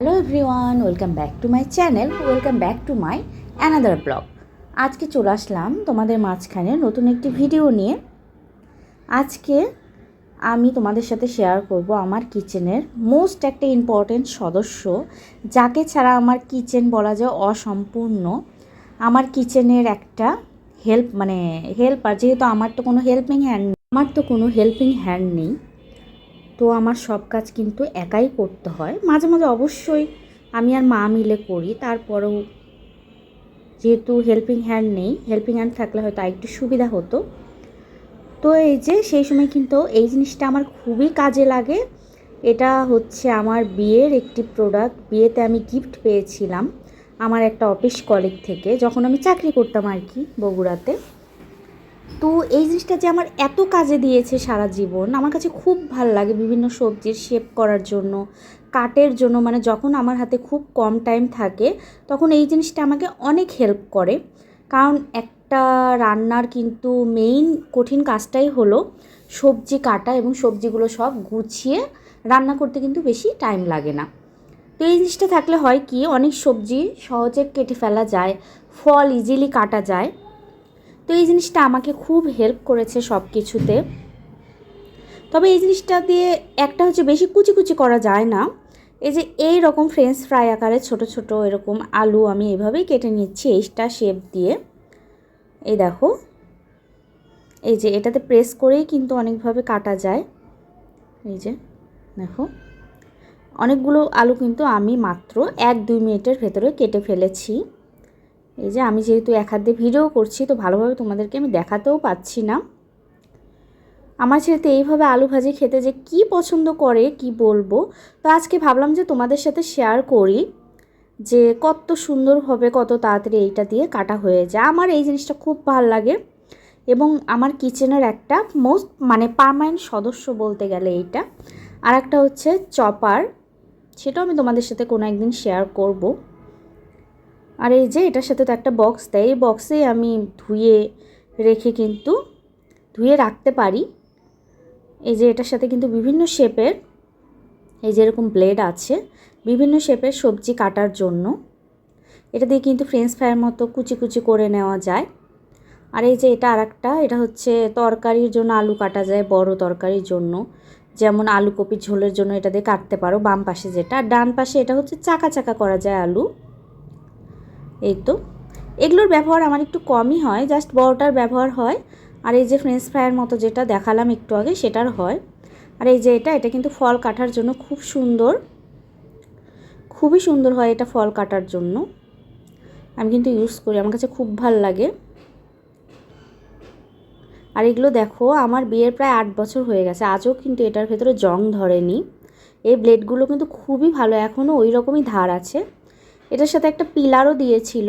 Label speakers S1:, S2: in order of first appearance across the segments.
S1: Hello everyone welcome back to my channel welcome back to my another blog আজকে চলে আসলাম তোমাদের মাঝখানে নতুন একটি ভিডিও নিয়ে। আজকে আমি তোমাদের সাথে শেয়ার করব আমার কিচেনের মোস্ট একটা ইম্পর্টেন্ট সদস্য, যাকে ছাড়া আমার কিচেন বলা যায় অসম্পূর্ণ। আমার কিচেনের একটা হেল্প মানে হেল্পার যেহেতু আমার তো কোনো হেল্পিং হ্যান্ড আমার তো কোনো হেল্পিং হ্যান্ড নেই। তো আমার সব কাজ কিন্তু একাই করতে হয়। মাঝে মাঝে অবশ্যই আমি আর মা মিলে করি। তারপরেও যেহেতু হেল্পিং হ্যান্ড নেই হেল্পিং হ্যান্ড থাকলে হয়তো আর একটু সুবিধা হতো। তো এই যে সেই সময় কিন্তু এই জিনিসটা আমার খুবই কাজে লাগে। এটা হচ্ছে আমার বিয়ের একটি প্রোডাক্ট বিয়েতে আমি গিফট পেয়েছিলাম আমার একটা অফিস কলিগ থেকে। যখন আমি চাকরি করতাম আর কি বগুড়াতে। তো এই জিনিসটা যে আমার এত কাজে দিয়েছে সারা জীবন, আমার কাছে খুব ভালো লাগে বিভিন্ন সবজির শেপ করার জন্য, কাটের জন্য মানে যখন আমার হাতে খুব কম টাইম থাকে, তখন এই জিনিসটা আমাকে অনেক হেল্প করে। কারণ একটা রান্নার কিন্তু মেইন কঠিন কাজটাই হলো সবজি কাটা এবং সবজিগুলো সব গুছিয়ে রান্না করতে কিন্তু বেশি টাইম লাগে না। তো এই জিনিসটা থাকলে হয় কি, অনেক সবজি সহজে কেটে ফেলা যায়, ফল ইজিলি কাটা যায়। তো এই জিনিসটা আমাকে খুব হেল্প করেছে সব কিছুতে তবে এই জিনিসটা দিয়ে একটা হচ্ছে বেশি কুচি কুচি করা যায় না। এই যে এই রকম ফ্রেঞ্চ ফ্রাই আকারে ছোট ছোট এরকম আলু আমি এভাবেই কেটে নিচ্ছি এইটা শেপ দিয়ে। এই দেখো। এই যে এটাতে প্রেস করেই কিন্তু অনেকভাবে কাটা যায়। এই যে, দেখো। অনেকগুলো আলু কিন্তু আমি মাত্র এক দুই মিনিটের ভেতরে কেটে ফেলেছি। এই যে আমি যেহেতু এক হাত দিয়ে ভিডিও করছি, তো ভালোভাবে তোমাদেরকে আমি দেখাতেও পাচ্ছি না। আমার ছেলে তো এইভাবে আলু ভাজি খেতে যে কি পছন্দ করে, কি বলব? তো আজকে ভাবলাম যে তোমাদের সাথে শেয়ার করি যে কত সুন্দরভাবে কত তাড়াতাড়ি এইটা দিয়ে কাটা হয়ে যায়। আমার এই জিনিসটা খুব ভালো লাগে এবং আমার কিচেনের একটা মোস্ট মানে পারমানেন্ট সদস্য বলতে গেলে এইটা। আর একটা হচ্ছে চপার সেটাও আমি তোমাদের সাথে কোনো একদিন শেয়ার করব। আর এই যে এটার সাথে তো একটা বক্স দেয়। এই বক্সে আমি ধুয়ে রেখে কিন্তু ধুয়ে রাখতে পারি। এই যে এটার সাথে কিন্তু বিভিন্ন শেপের এই যে এরকম ব্লেড আছে, বিভিন্ন শেপের সবজি কাটার জন্য। এটা দিয়ে কিন্তু ফ্রেঞ্চ ফ্রাইয়ের মতো কুচি কুচি করে নেওয়া যায়। আর এই যে এটা আর একটা এটা হচ্ছে তরকারির জন্য আলু কাটা যায়, বড় তরকারির জন্য। যেমন আলু কপি ঝোলের জন্য এটা দিয়ে কাটতে পারো বাম পাশে যেটা। আর ডান পাশে এটা হচ্ছে চাকা চাকা করা যায় আলু। এই তো। এগুলোর ব্যবহার আমার একটু কমই হয় জাস্ট বড়টার ব্যবহার হয়। আর এই যে ফ্রেঞ্চ ফ্রাইয়ের মতো যেটা দেখালাম একটু আগে, সেটার হয়। আর এই যে এটা এটা কিন্তু ফল কাটার জন্য খুব সুন্দর। খুবই সুন্দর হয় এটা ফল কাটার জন্য। আমি কিন্তু ইউজ করি, আমার কাছে খুব ভালো লাগে। আর এগুলো দেখো, আমার বিয়ের প্রায় আট বছর হয়ে গেছে, আজও কিন্তু এটার ভেতরে জং ধরেনি। এই ব্লেডগুলো কিন্তু খুবই ভালো, এখনও ওই রকমই ধার আছে। এটার সাথে একটা পিলারও দিয়েছিল।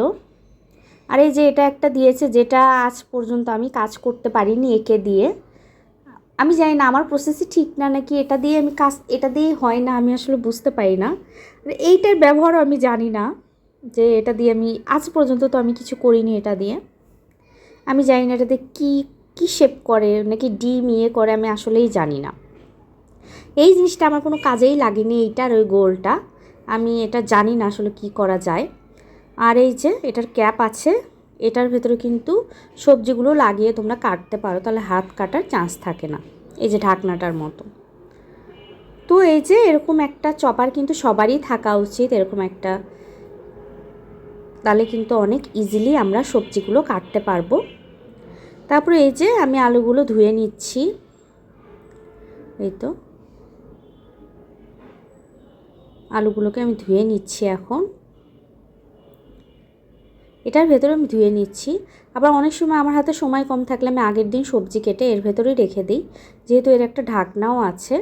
S1: আর এই যে এটা একটা দিয়েছে যেটা আজ পর্যন্ত আমি কাজ করতে পারিনি একে দিয়ে। আমি জানি না, আমার প্রসেসই ঠিক না নাকি এটা দিয়ে আমি কাজ, এটা দিয়ে হয় না, আমি আসলে বুঝতে পারি না। এইটার ব্যবহারও আমি জানি না যে এটা দিয়ে আমি, আজ পর্যন্ত তো আমি কিছু করিনি এটা দিয়ে। আমি জানি না এটাতে কী কী শেপ করে, নাকি ডিম ইয়ে করে আমি আসলেই জানি না। এই জিনিসটা আমার কোনো কাজেই লাগেনি, এইটার ওই গোলটা আমি এটা জানি না আসলে কি করা যায়। আর এই যে এটার ক্যাপ আছে, এটার ভেতরে কিন্তু সবজিগুলো লাগিয়ে তোমরা কাটতে পারো, তাহলে হাত কাটার চান্স থাকে না। এই যে ঢাকনাটার মতো। তো এই যে এরকম একটা চপার কিন্তু সবারই থাকা উচিত, এরকম একটা। তাহলে কিন্তু অনেক ইজিলি আমরা সবজিগুলো কাটতে পারব। তারপরে এই যে আমি আলুগুলো ধুয়ে নিচ্ছি। এই তো। আলুগুলোকে আমি ধুয়ে নিচ্ছি এখন। এটার ভেতরে আমি ধুয়ে নিচ্ছি। আবার অনেক সময় আমার হাতে সময় কম থাকলে আমি আগের দিন সবজি কেটে এর ভেতরেই রেখে দিই। যেহেতু এর একটা ঢাকনাও আছে।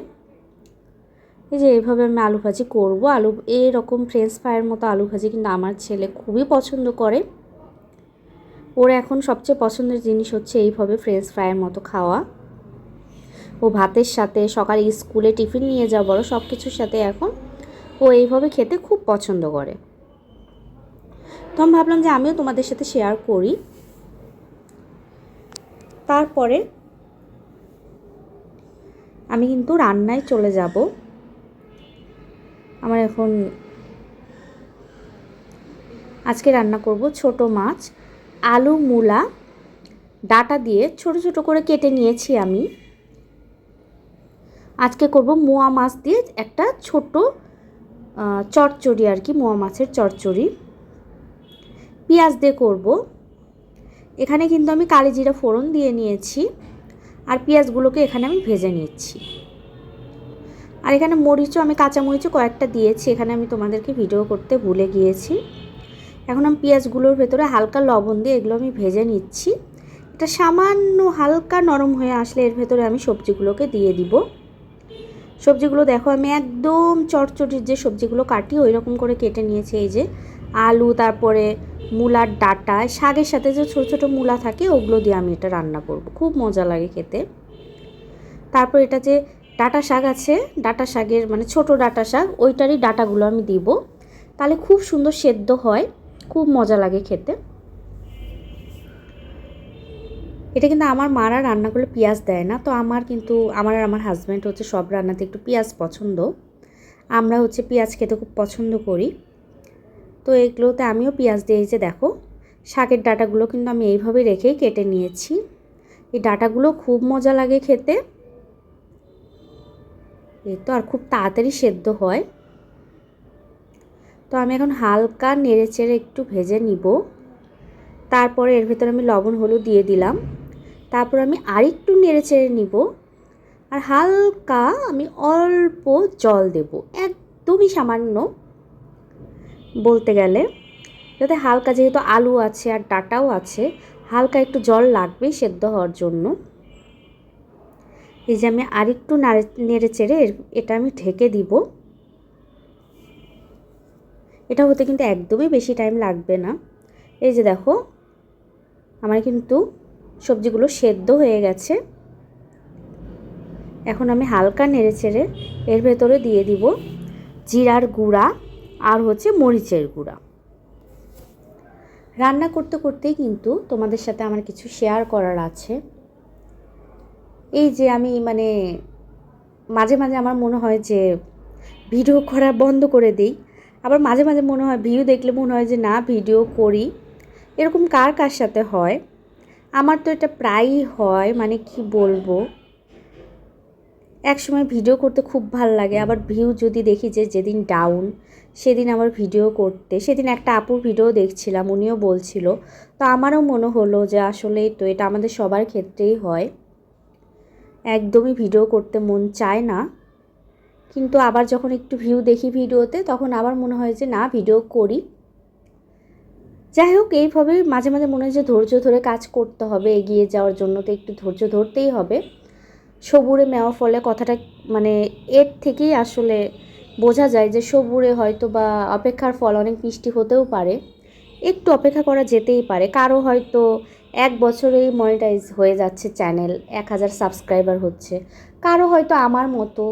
S1: এই যে এইভাবে আমি আলু ভাজি করব। আলু, এরকম ফ্রেঞ্চ ফ্রাইয়ের মতো আলু ভাজি কিন্তু আমার ছেলে খুবই পছন্দ করে। ওর এখন সবচেয়ে পছন্দের জিনিস হচ্ছে এইভাবে ফ্রেঞ্চ ফ্রাইয়ের মতো খাওয়া। ও ভাতের সাথে সকালে স্কুলে টিফিন নিয়ে যাওয়া বড় সব কিছুর সাথে এখন ও এইভাবে খেতে খুব পছন্দ করে। তো আমি ভাবলাম যে আমিও তোমাদের সাথে শেয়ার করি। তারপরে আমি কিন্তু রান্নায় চলে যাব। আমার এখন আজকে রান্না করব ছোট মাছ, আলু, মূলা, ডাটা দিয়ে ছোট ছোট করে কেটে নিয়েছি আমি। আজকে করব মোয়া মাছ দিয়ে একটা ছোট আহ, চচ্চড়ি আর কি মোয়া মাছের চচ্চড়ি পেঁয়াজ দিয়ে করব। এখানে কিন্তু আমি কালি জিরা ফোড়ন দিয়ে নিয়েছি আর পেঁয়াজগুলোকে এখানে আমি ভেজে নিচ্ছি। আর এখানে মরিচও আমি কাঁচা মরিচও কয়েকটা দিয়েছি এখানে আমি তোমাদেরকে ভিডিও করতে ভুলে গিয়েছি। এখন আমি পেঁয়াজগুলোর ভেতরে হালকা লবণ দিয়ে এগুলো আমি ভেজে নিচ্ছি। এটা সামান্য হালকা নরম হয়ে আসলে এর ভেতরে আমি সবজিগুলোকে দিয়ে দিব। সবজিগুলো দেখো, আমি একদম চটচটির যে সবজিগুলো কাটি ওই রকম করে কেটে নিয়েছি। এই যে আলু, তারপরে মূলার ডাটা, শাকের সাথে যে ছোটো ছোটো মূলা থাকে, ওগুলো দিয়ে আমি এটা রান্না করব। খুব মজা লাগে খেতে। তারপর এটা যে ডাটা শাক আছে, ডাটা শাকের মানে ছোট ডাটা শাক, ওইটারই ডাটাগুলো আমি দিব। তাহলে খুব সুন্দর সেদ্ধ হয়, খুব মজা লাগে খেতে। এটা কিন্তু আমার মারা রান্না করলে পেঁয়াজ দেয় না। তো আমার কিন্তু, আমার আর আমার হাজব্যান্ড হচ্ছে সব রান্নাতে একটু পেঁয়াজ পছন্দ। আমরা হচ্ছে পেঁয়াজ খেতে খুব পছন্দ করি। তো এগুলোতে আমিও পেঁয়াজ দিয়ে যে দেখো, শাকের ডাটাগুলো কিন্তু আমি এইভাবে রেখেই কেটে নিয়েছি। এই ডাটাগুলো খুব মজা লাগে খেতে। এই তো আর খুব তাড়াতাড়ি সেদ্ধ হয়। তো আমি এখন হালকা নেড়ে চেড়ে একটু ভেজে নিব। তারপরে এর ভেতরে আমি লবণ, হলুদ দিয়ে দিলাম। তারপর আমি আরেকটু নেড়ে চেড়ে নিব। আর হালকা আমি অল্প জল দেব, একদমই সামান্য। বলতে গেলে, যাতে হালকা যেহেতু আলু আছে আর ডাটাও আছে, হালকা একটু জল লাগবেই সেদ্ধ হওয়ার জন্য। এই যে আমি আরেকটু নাড়ে, নেড়ে চেড়ে এটা আমি ঢেকে দিব। এটা হতে কিন্তু একদমই বেশি টাইম লাগবে না। এই যে দেখো, আমার কিন্তু সবজিগুলো সেদ্ধ হয়ে গেছে। এখন আমি হালকা নেড়ে চেড়ে এর ভেতরে দিয়ে দিব জিরার গুঁড়া আর হচ্ছে মরিচের গুঁড়া। রান্না করতে করতেই কিন্তু তোমাদের সাথে আমার কিছু শেয়ার করার আছে। এই যে আমি মানে মাঝে মাঝে আমার মনে হয় যে ভিডিও করা বন্ধ করে দিই, আবার মাঝে মাঝে মনে হয় ভিডিও দেখলে মনে হয় যে না ভিডিও করি। এরকম কার কার সাথে হয়? আমার তো এটা প্রায়ই হয় মানে কি বলব? এক সময় ভিডিও করতে খুব ভালো লাগে, আবার ভিউ যদি দেখি যে যেদিন ডাউন সেদিন আমার ভিডিও করতে, সেদিন একটা আপুর ভিডিও দেখছিলাম, উনিও বলছিল। তো আমারও মনে হলো যে আসলেই তো এটা আমাদের সবার ক্ষেত্রেই হয়। একদমই ভিডিও করতে মন চায় না। কিন্তু আবার যখন একটু ভিউ দেখি ভিডিওতে তখন আবার মনে হয় যে না ভিডিও করি। যাই হোক, এইভাবে মাঝে মাঝে মনে হয় যে ধৈর্য ধরে কাজ করতে হবে, এগিয়ে যাওয়ার জন্য তো একটু ধৈর্য ধরতেই হবে। সবুরে মেওয়া ফলে কথাটা মানে এর থেকেই আসলে বোঝা যায় যে সবুরে হয়তো বা অপেক্ষার ফল অনেক মিষ্টি হতেও পারে। একটু অপেক্ষা করা যেতেই পারে। কারও হয়তো এক বছরেই মনিটাইজ হয়ে যাচ্ছে চ্যানেল এক হাজার সাবস্ক্রাইবার হচ্ছে। কারও হয়তো আমার মতো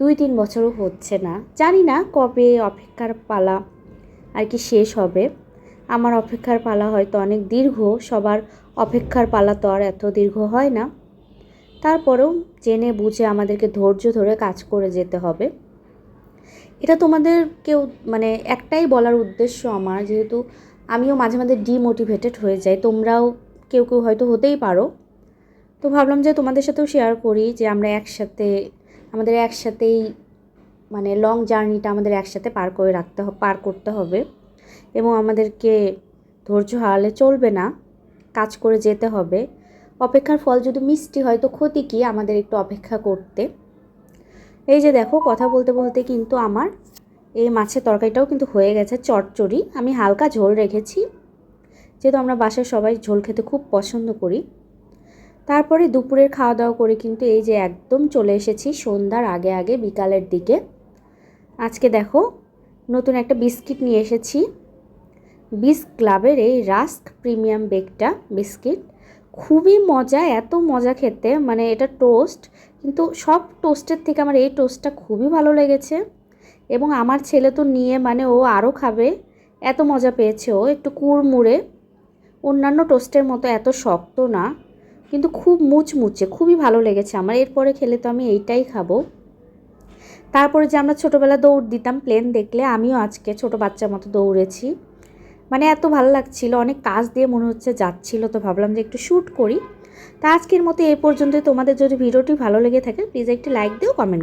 S1: দুই তিন বছরও হচ্ছে না। জানি না কবে অপেক্ষার পালা আর কি শেষ হবে। আমার অপেক্ষার পালা হয়তো অনেক দীর্ঘ, সবার অপেক্ষার পালা তো আর এত দীর্ঘ হয় না। তারপরেও জেনে বুঝে আমাদেরকে ধৈর্য ধরে কাজ করে যেতে হবে। এটা তোমাদের কেউ মানে একটাই বলার উদ্দেশ্য আমার, যেহেতু আমিও মাঝে মাঝে ডিমোটিভেটেড হয়ে যাই, তোমরাও কেউ কেউ হয়তো হতেই পারো। তো ভাবলাম যে তোমাদের সাথেও শেয়ার করি যে আমরা একসাথে, আমাদের একসাথেই মানে লং জার্নিটা আমাদের একসাথে পার করে রাখতে পার করতে হবে। এবং আমাদেরকে ধৈর্য হারালে চলবে না, কাজ করে যেতে হবে। অপেক্ষার ফল যদি মিষ্টি হয়, তো ক্ষতি কি আমাদের একটু অপেক্ষা করতে? এই যে দেখো, কথা বলতে বলতে কিন্তু আমার এই মাছের তরকারিটাও কিন্তু হয়ে গেছে চটচড়ি। আমি হালকা ঝোল রেখেছি, যেহেতু আমরা বাসায় সবাই ঝোল খেতে খুব পছন্দ করি। তারপরে দুপুরের খাওয়া দাওয়া করে কিন্তু এই যে একদম চলে এসেছি সন্ধ্যার আগে আগে বিকালের দিকে। আজকে দেখো, নতুন একটা বিস্কিট নিয়ে এসেছি। বিস ক্লাবের এই রাস্ক প্রিমিয়াম বেকটা বিস্কিট। খুবই মজা, এত মজা খেতে মানে এটা টোস্ট, কিন্তু সব টোস্টের থেকে আমার এই টোস্টটা খুবই ভালো লেগেছে। এবং আমার ছেলে তো নিয়ে মানে ও আরও খাবে, এত মজা পেয়েছে ও, একটু কুড়মুড়ে। অন্যান্য টোস্টের মতো এত শক্ত না, কিন্তু খুব মুচমুচে, খুবই ভালো লেগেছে আমার। এরপরে খেলে তো আমি এইটাই খাব। তারপরে যে আমরা ছোটোবেলা দৌড় দিতাম, প্লেন দেখলে আমিও আজকে ছোট বাচ্চার মতো দৌড়েছি। মানে এত ভালো লাগছিল, অনেক কাজ দিয়ে মনে হচ্ছে যাচ্ছিল, তো ভাবলাম যে একটু শ্যুট করি। তা আজকের মতো এ পর্যন্ত তোমাদের যদি ভিডিওটি ভালো লেগে থাকে প্লিজ একটি লাইক দিও কমেন্ট